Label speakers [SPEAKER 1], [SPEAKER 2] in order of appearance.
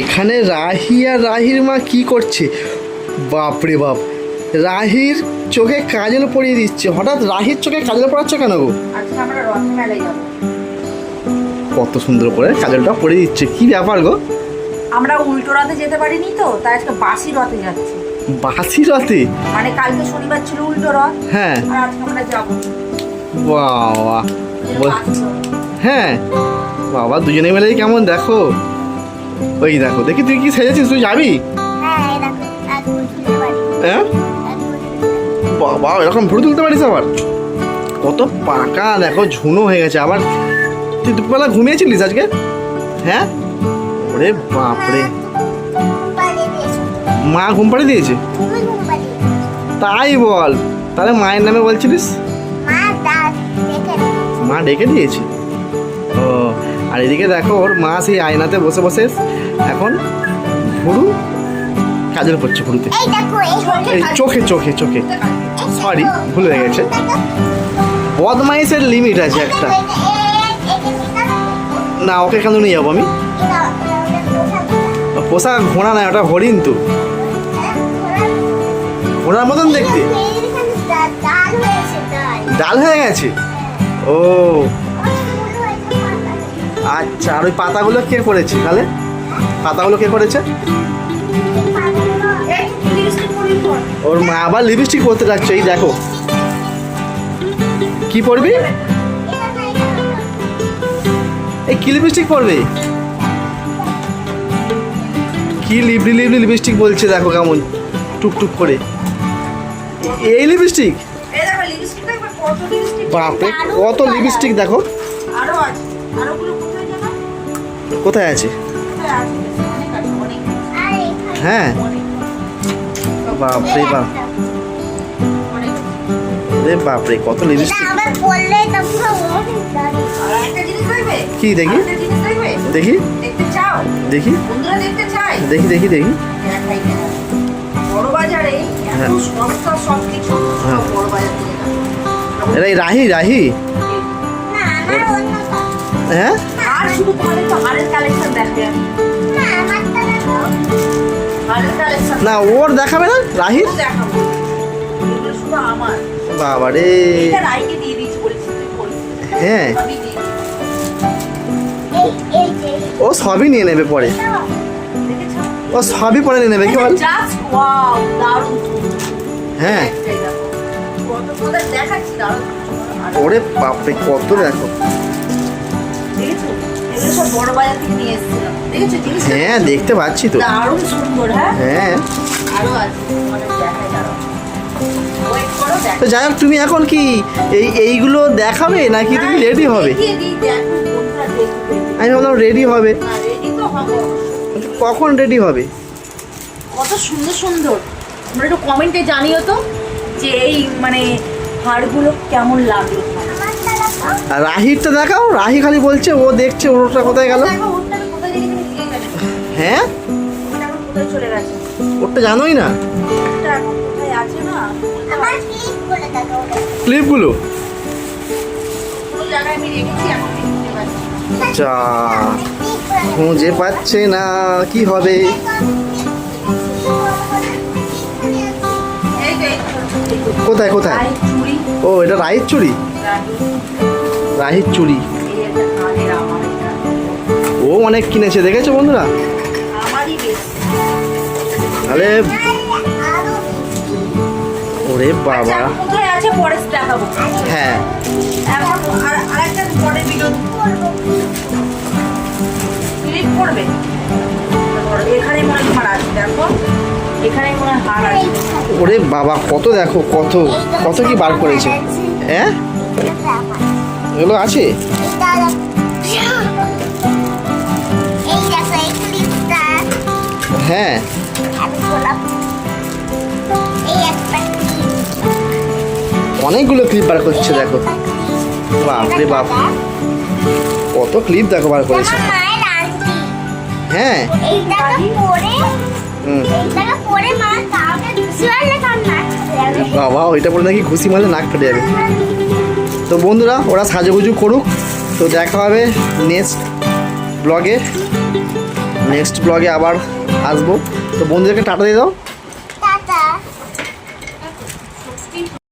[SPEAKER 1] এখানে রাহি আর রাহির মা কি করছে? বাপরে বাপ। রাহির চোখে কাজল পরিয়ে দিচ্ছে। হঠাৎ রাহির চোখে কাজল পড়াচ্ছ কেন গো?
[SPEAKER 2] রথ
[SPEAKER 1] কত সুন্দর করে কাজলটা পরিয়ে দিচ্ছে। কি ব্যাপার গো?
[SPEAKER 2] আমরা উল্টো রথে যেতে পারিনি তো তাই আজকে বাসি রথে যাচ্ছি।
[SPEAKER 1] বাসি রাতে
[SPEAKER 2] মানে কালকে শনিবার ছিল উল্টো রথ।
[SPEAKER 1] হ্যাঁ।
[SPEAKER 2] আর আজকে আমরা যাব।
[SPEAKER 1] বাবা হ্যাঁ। বাবা দুজনে মিলে কেমন দেখো। ওই দেখো দেখি তুই কি সেজেছিস তুই যাবি?
[SPEAKER 3] হ্যাঁ
[SPEAKER 1] হ্যাঁ? বাবা এরকম ফটো তুলতে পারিস আবার? কত পাকা দেখো ঝুনো হয়ে গেছে। আবার তুই দুপুরবেলা ঘুমিয়েছিলিস আজকে? হ্যাঁ? ওরে বাপরে। মা ঘুম পাড়িয়ে দিয়েছে? তাই বল। তাহলে মায়ের নামে বলছিলিস?
[SPEAKER 3] মা
[SPEAKER 1] ডেকে দিয়েছি? আর এদিকে দেখো ওর মা সেই আয়নাতে বসে বসে এখন ভুরু কাজল করছে ভুরুতে
[SPEAKER 3] এই
[SPEAKER 1] চোখে চোখে চোখে
[SPEAKER 3] সরি
[SPEAKER 1] ভুল হয়ে গেছে। বদমাইশের লিমিট আছে একটা না ওকে কেন নিয়ে যাব আমি
[SPEAKER 3] পোশাক।
[SPEAKER 1] পোষা ঘোড়া না ওটা হরিণ তো
[SPEAKER 3] হ্যাঁ,
[SPEAKER 1] ঘোড়ার মতন দেখতে।
[SPEAKER 3] ডাল
[SPEAKER 1] হয়ে গেছে ও আচ্ছা আর ওই পাতাগুলো কে করেছে তাহলে? পাতাগুলো কে করেছে। ওর মা আবার লিপস্টিক পরতে যাচ্ছে এই দেখো। কি পরবি। এই কি লিপস্টিক পরবে? কি লিবলি লিবলি লিপস্টিক বলছে দেখো কেমন টুকটুক করে। এই লিপস্টিক বাপরে কত লিপস্টিক দেখো।
[SPEAKER 2] আরও আছে আরও গুলো কোথায়
[SPEAKER 1] আছে? হ্যাঁ। বাপরে বাপ। রে বাপরে কত লিপস্টিক কি দেখি?
[SPEAKER 2] একটা জিনিস দেখবে
[SPEAKER 1] দেখি। দেখি। দেখি দেখি দেখি। হ্যাঁ। হ্যাঁ। রাহি রাহি। হ্যাঁ?
[SPEAKER 2] আর শুধু তোমাদের তো হারের কালেকশন
[SPEAKER 3] দেখো।
[SPEAKER 1] না ওর দেখাবে না? রাহির? বাবা রে হ্যাঁ। ও সবই নিয়ে নেবে পরে। ও সবই পরে নিয়ে নেবে কি বল?
[SPEAKER 2] দারুণ।
[SPEAKER 1] হ্যাঁ। ওরে বাপরে কত দেখো।
[SPEAKER 2] এগুলো সব বড় বাজার থেকে নিয়ে এসেছিলাম। দেখেছ জিনিস
[SPEAKER 1] হ্যাঁ দেখতে পাচ্ছি তো।
[SPEAKER 2] দারুণ সুন্দর হ্যাঁ?
[SPEAKER 1] হ্যাঁ।
[SPEAKER 2] আরও আছে তোমাদের দেখাই দাঁড়াও।
[SPEAKER 1] তো যাই হোক তুমি এখন কি এই এইগুলো দেখাবে নাকি তুমি রেডি হবে?
[SPEAKER 2] বন্ধুরা দেখবে।
[SPEAKER 1] আমি ভাবলাম রেডি হবে।
[SPEAKER 2] হব।
[SPEAKER 1] কখন রেডি হবে?
[SPEAKER 2] কত সুন্দর সুন্দর। তোমরা একটু কমেন্টে জানিও তো যে এই মানে হাড়গুলো কেমন লাগল।
[SPEAKER 1] রাহিরটা দেখাও রাহি খালি বলছে ও দেখছে ওটা কোথায় গেল।
[SPEAKER 2] দেখো, ওরটা কোথায় গেছে।
[SPEAKER 1] হ্যাঁ?
[SPEAKER 2] ওটা
[SPEAKER 1] জানোই না। ক্লিপগুলো?
[SPEAKER 2] আমি খুঁজে
[SPEAKER 1] যা পাচ্ছে না কি হবে? কোথায় কোথায়? ও এটা রাহির চুড়ি?
[SPEAKER 2] রাখি।
[SPEAKER 1] রাহির চুড়ি। ও অনেক কিনেছে, দেখেছ বন্ধুরা? তাহলে ওরে বাবা। হ্যাঁ। ওরে বাবা, কত দেখো, কত কত কি বার করেছে? হ্যাঁ? এগুলো আছে? হ্যাঁ। অনেকগুলো ক্লিপ বার করছে দেখো। বাপরে বাপ। কত ক্লিপ দেখো বার করেছে। হ্যাঁ। বাবা ওইটা পরে নাকি ঘুষি মারলে নাক ফেটে যাবে। তো বন্ধুরা, ওরা সাজুগুজু করুক। তো দেখা হবে নেক্সট ব্লগে নেক্সট ব্লগে আবার আসব। তো বন্ধুদেরকে টাটা দিয়ে দাও।